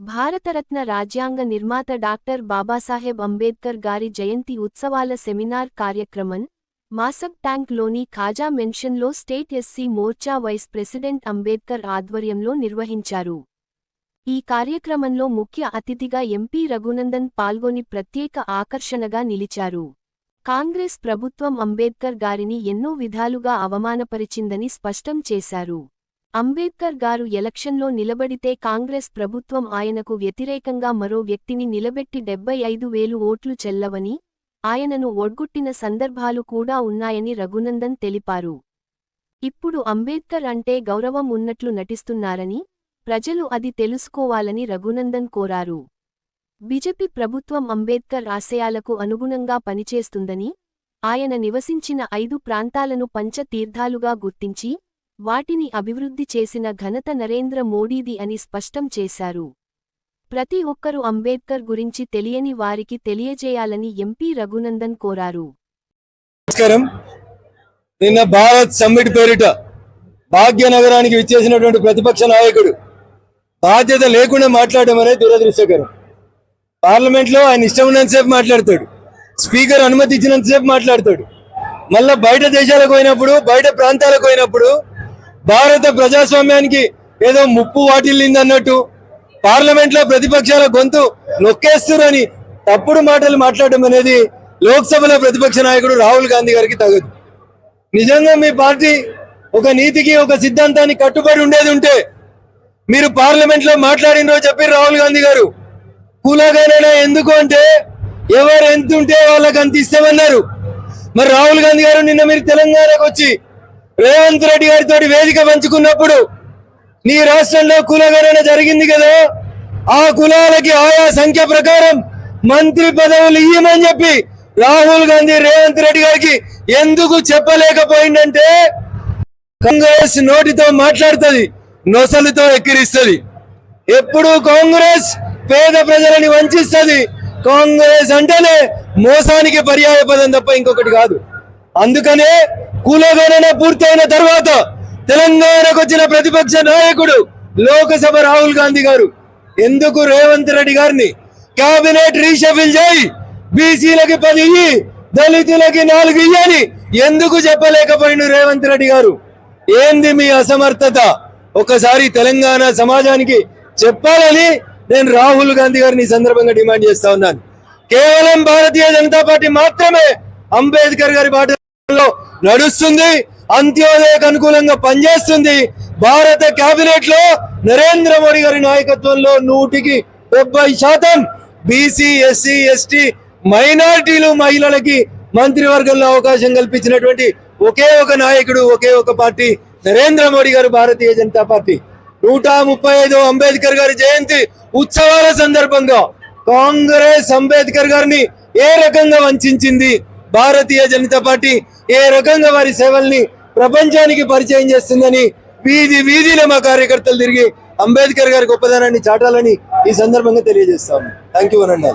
భారతరత్న రాజ్యాంగ నిర్మాత డాక్టర్ బాబాసాహెబ్ అంబేద్కర్ గారి జయంతి ఉత్సవాల సెమినార్ కార్యక్రమం మాసబ్ ట్యాంక్లోని Khaja మెన్షన్లో state SC Morcha vice president Ambedkar ఆధ్వర్యంలో నిర్వహించారు. ఈ కార్యక్రమంలో ముఖ్య అతిథిగా ఎంపీ రఘునందన్ పాల్గొని ప్రత్యేక ఆకర్షణగా నిలిచారు. కాంగ్రెస్ ప్రభుత్వం అంబేద్కర్ గారిని ఎన్నో విధాలుగా అవమానపరిచిందని స్పష్టం చేశారు. అంబేద్కర్ గారు ఎలక్షన్లో నిలబడితే కాంగ్రెస్ ప్రభుత్వం ఆయనకు వ్యతిరేకంగా మరో వ్యక్తిని నిలబెట్టి డెబ్బై ఐదు వేలు ఓట్లు చెల్లవని ఆయనను ఒడ్గుట్టిన సందర్భాలు కూడా ఉన్నాయని రఘునందన్ తెలిపారు. ఇప్పుడు అంబేద్కర్ అంటే గౌరవం ఉన్నట్లు నటిస్తున్నారని ప్రజలు అది తెలుసుకోవాలని రఘునందన్ కోరారు. బీజేపీ ప్రభుత్వం అంబేద్కర్ ఆశయాలకు అనుగుణంగా పనిచేస్తుందని ఆయన నివసించిన ఐదు ప్రాంతాలను పంచ తీర్థాలుగా గుర్తించి వాటిని అభివృద్ధి చేసిన ఘనత నరేంద్ర మోడీది అని స్పష్టం చేశారు. ప్రతి ఒక్కరూ అంబేద్కర్ గురించి తెలియని వారికి తెలియజేయాలని ఎంపీ రఘునందన్ కోరారు. నమస్కారం. నిన్న భారత్ సమ్మిట్ పేరిట భాగ్యనగరానికి విచ్చేసినటువంటి ప్రతిపక్ష నాయకుడు బాధ్యత లేకుండా మాట్లాడడం అనేది దురదృష్టకరం. పార్లమెంట్లో ఆయన ఇష్టం ఉన్నంతసేపు మాట్లాడతాడు. స్పీకర్ అనుమతి ఇచ్చినంతసేపు మాట్లాడతాడు. మళ్ళా బయట దేశాలకు పోయినప్పుడు బయట ప్రాంతాలకు పోయినప్పుడు భారత ప్రజాస్వామ్యానికి ఏదో ముప్పు వాటిల్లింది అన్నట్టు పార్లమెంట్లో ప్రతిపక్షాల గొంతు నొక్కేస్తురని తప్పుడు మాటలు మాట్లాడడం అనేది లోక్సభలో ప్రతిపక్ష నాయకుడు రాహుల్ గాంధీ గారికి తగదు. నిజంగా మీ పార్టీ ఒక నీతికి ఒక సిద్ధాంతానికి కట్టుబడి ఉండేది ఉంటే మీరు పార్లమెంట్లో రోజు చెప్పారు రాహుల్ గాంధీ గారు కూలగానైనా ఎందుకు? అంటే ఎవరు ఎంత ఉంటే వాళ్ళకి అంత ఇస్తామన్నారు మరి రాహుల్ గాంధీ గారు నిన్న మీరు తెలంగాణకు వచ్చి రేవంత్ రెడ్డి గారితో వేదిక పంచుకున్నప్పుడు నీ రాష్ట్రంలో కులగణన జరిగింది కదా ఆ కులాలకి ఆయా సంఖ్య ప్రకారం మంత్రి పదవులు ఇయ్యమని చెప్పి రాహుల్ గాంధీ రేవంత్ రెడ్డి గారికి ఎందుకు చెప్పలేకపోయిందంటే కాంగ్రెస్ నోటితో మాట్లాడుతుంది నొసలుతో ఎక్కిరిస్తుంది. ఎప్పుడు కాంగ్రెస్ పేద ప్రజలని వంచిస్తుంది. కాంగ్రెస్ అంటేనే మోసానికి పర్యాయ పదం తప్ప ఇంకొకటి కాదు. అందుకనే కూలగణన పూర్తయిన తర్వాత తెలంగాణకు వచ్చిన ప్రతిపక్ష నాయకుడు లోకసభ రాహుల్ గాంధీ గారు ఎందుకు రేవంత్ రెడ్డి గారిని కేబినెట్ రీషఫిల్ చేయి బీసీలకి పది ఇయ్యి దళితులకి నాలుగు ఇయ్యని ఎందుకు చెప్పలేకపోయిండు రేవంత్ రెడ్డి గారు? ఏంది మీ అసమర్థత? ఒకసారి తెలంగాణ సమాజానికి చెప్పాలని నేను రాహుల్ గాంధీ గారిని సందర్భంగా డిమాండ్ చేస్తా ఉన్నాను. కేవలం భారతీయ జనతా పార్టీ మాత్రమే అంబేద్కర్ గారి బాట నడుస్తుంది. అంత్యోదయకు అనుకూలంగా పనిచేస్తుంది. భారత కేబినెట్లో నరేంద్ర మోడీ గారి నాయకత్వంలో నూటికి డెబ్బై శాతం బీసీ ఎస్సీ ఎస్టీ మైనారిటీలు మహిళలకి మంత్రివర్గంలో అవకాశం కల్పించినటువంటి ఒకే ఒక నాయకుడు ఒకే ఒక పార్టీ నరేంద్ర మోడీ గారు భారతీయ జనతా పార్టీ. నూట ముప్పై ఐదు అంబేద్కర్ గారి జయంతి ఉత్సవాల సందర్భంగా కాంగ్రెస్ అంబేద్కర్ గారిని ఏ రకంగా వంచింది? భారతీయ జనతా పార్టీ ఏ రకంగా వారి సేవల్ని ప్రపంచానికి పరిచయం చేస్తుందని వీధి వీధిలో మా కార్యకర్తలు తిరిగి అంబేద్కర్ గారి గొప్పదనాన్ని చాటాలని ఈ సందర్భంగా తెలియజేస్తాము. థ్యాంక్ యూ అనండి